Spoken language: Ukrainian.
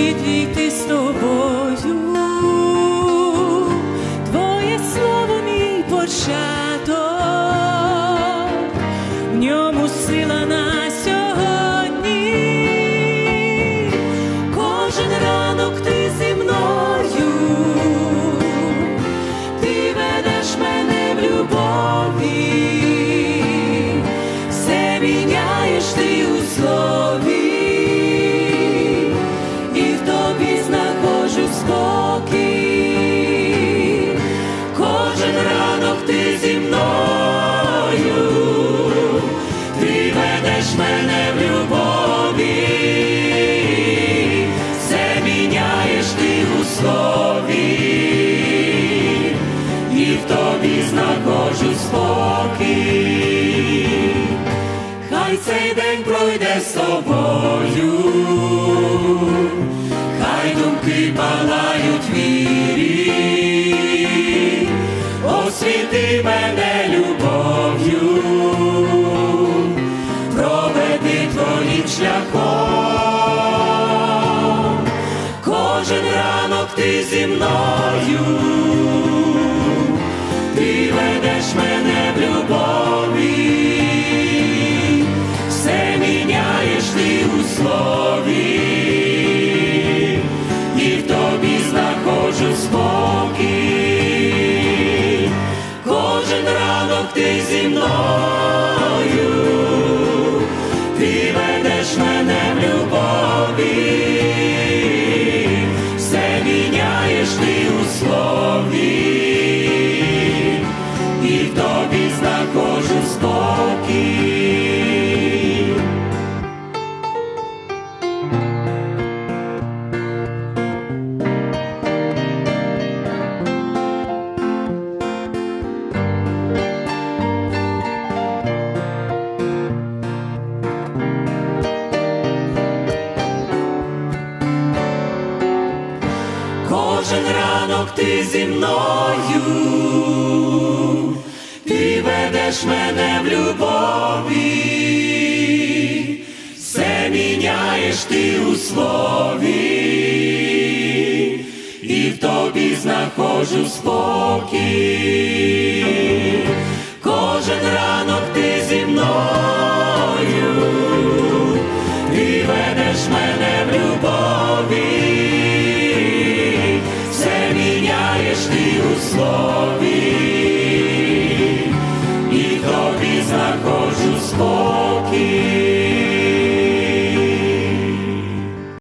відійти з тобою, твоє слово мій початок, в ньому сила. Кожен ранок ти зі мною, ти ведеш мене в любові, все ти у слові, і в тобі знаходжу спокій. Хай цей день пройде з тобою, освіти мене любов'ю, проведи твоїм шляхом, кожен ранок ти зі мною, ти ведеш мене в любові, ранок ти зі мною, ти ведеш мене в любові, все міняєш ти у слові, кожен ранок ти зі мною, ти ведеш мене в любові, все міняєш ти у слові, і в тобі знаходжу спокій. Кожен ранок ти зі мною. Isaac.